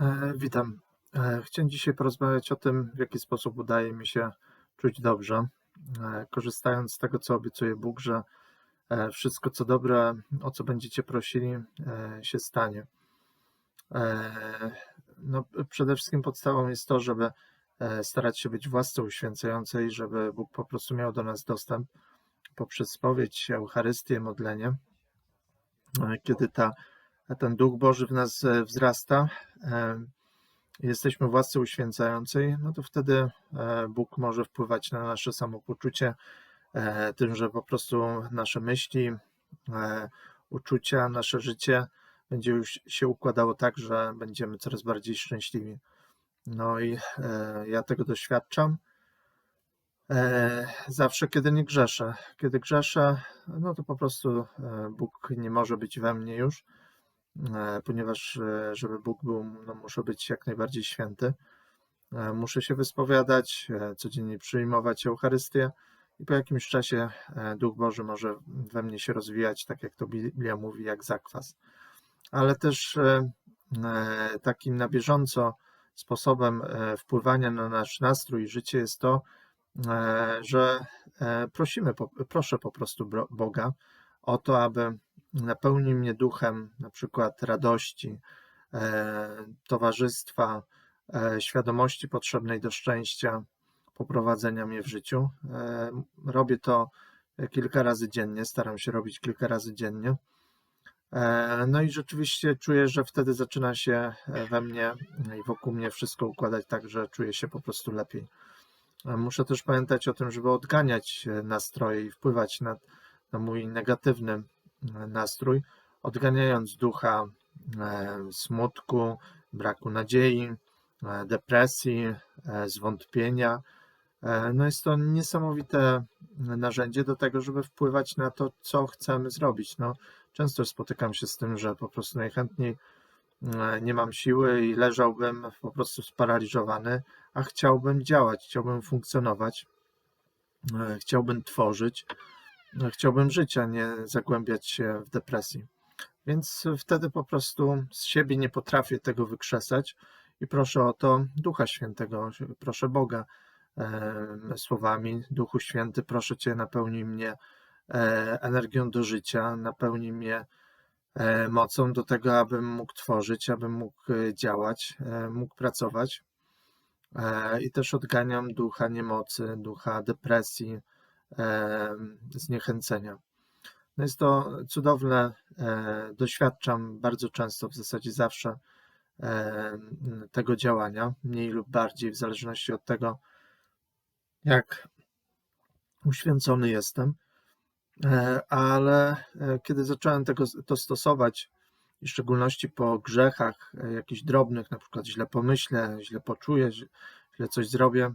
E, Witam. E, Chciałem dzisiaj porozmawiać o tym, w jaki sposób udaje mi się czuć dobrze, e, korzystając z tego, co obiecuje Bóg, że wszystko, co dobre, o co będziecie prosili, się stanie. No, przede wszystkim podstawą jest to, żeby starać się być w łasce uświęcającej, żeby Bóg po prostu miał do nas dostęp poprzez spowiedź, Eucharystię, modlenie. Kiedy ta, ten Duch Boży w nas e, wzrasta, e, jesteśmy w łasce uświęcającej, no to wtedy e, Bóg może wpływać na nasze samopoczucie, tym, że po prostu nasze myśli, uczucia, nasze życie będzie już się układało tak, że będziemy coraz bardziej szczęśliwi. No i ja tego doświadczam. Zawsze, kiedy nie grzeszę. Kiedy grzeszę, no to po prostu Bóg nie może być we mnie już, ponieważ e, żeby Bóg był, no muszę być jak najbardziej święty. E, Muszę się wyspowiadać, e, codziennie przyjmować Eucharystię i po jakimś czasie e, Duch Boży może we mnie się rozwijać, tak jak to Biblia mówi, jak zakwas. Ale też e, e, takim na bieżąco sposobem e, wpływania na nasz nastrój i życie jest to, e, że e, prosimy, proszę po prostu Boga o to, aby napełnił mnie duchem na przykład radości, e, towarzystwa, e, świadomości potrzebnej do szczęścia, poprowadzenia mnie w życiu. E, Robię to kilka razy dziennie, staram się robić kilka razy dziennie. No i rzeczywiście czuję, że wtedy zaczyna się we mnie i wokół mnie wszystko układać tak, że czuję się po prostu lepiej. Muszę też pamiętać o tym, żeby odganiać nastroje i wpływać na, na mój negatywny nastrój, odganiając ducha e, smutku, braku nadziei, e, depresji, e, zwątpienia. No jest to niesamowite narzędzie do tego, żeby wpływać na to, co chcemy zrobić. No, często spotykam się z tym, że po prostu najchętniej nie mam siły i leżałbym po prostu sparaliżowany, a chciałbym działać, chciałbym funkcjonować, chciałbym tworzyć, chciałbym żyć, a nie zagłębiać się w depresji. Więc wtedy po prostu z siebie nie potrafię tego wykrzesać i proszę o to Ducha Świętego, proszę Boga e, słowami: Duchu Święty, proszę Cię, napełnij mnie e, energią do życia, napełnij mnie e, mocą do tego, abym mógł tworzyć, abym mógł działać, mógł pracować. I też odganiam ducha niemocy, ducha depresji, zniechęcenia. No jest to cudowne, e, doświadczam bardzo często, w zasadzie zawsze tego działania, mniej lub bardziej, w zależności od tego, jak uświęcony jestem. E, Ale e, kiedy zacząłem tego, to stosować, w szczególności po grzechach jakichś drobnych, na przykład źle pomyślę, źle poczuję, źle- coś zrobię,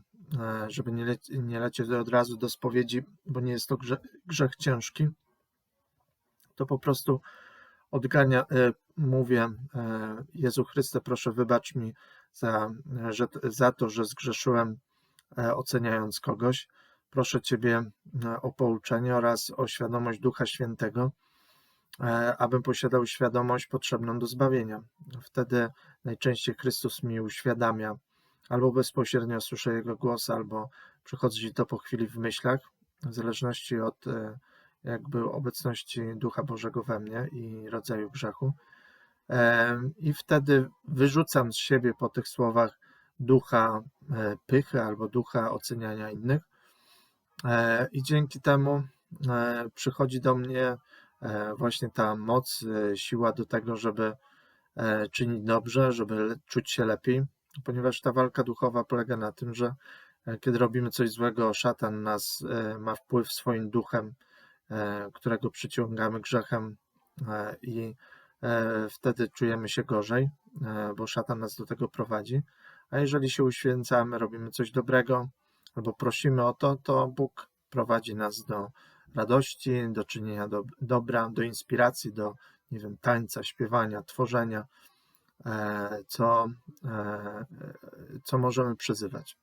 żeby nie, leć, nie lecieć od razu do spowiedzi, bo nie jest to grzech, grzech ciężki, to po prostu odgania, e, mówię, e, Jezu Chryste, proszę wybacz mi za, że, za to, że zgrzeszyłem, e, oceniając kogoś. Proszę Ciebie e, o pouczenie oraz o świadomość Ducha Świętego, e, abym posiadał świadomość potrzebną do zbawienia. Wtedy najczęściej Chrystus mi uświadamia, albo bezpośrednio słyszę Jego głos, albo przychodzi to po chwili w myślach, w zależności od e, jakby obecności Ducha Bożego we mnie i rodzaju grzechu. I wtedy wyrzucam z siebie po tych słowach ducha e, pychy albo ducha oceniania innych. E, I dzięki temu przychodzi do mnie właśnie ta moc, siła do tego, żeby czynić dobrze, żeby czuć się lepiej, ponieważ ta walka duchowa polega na tym, że e, kiedy robimy coś złego, szatan nas e, ma wpływ swoim duchem, e, którego przyciągamy grzechem i wtedy czujemy się gorzej, bo szatan nas do tego prowadzi. A jeżeli się uświęcamy, robimy coś dobrego albo prosimy o to, to Bóg prowadzi nas do radości, do czynienia do, dobra, do inspiracji, do nie wiem, tańca, śpiewania, tworzenia, co, e, co możemy przyzywać.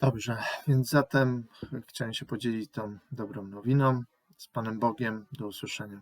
Dobrze, więc zatem chciałem się podzielić tą dobrą nowiną z Panem Bogiem. Do usłyszenia.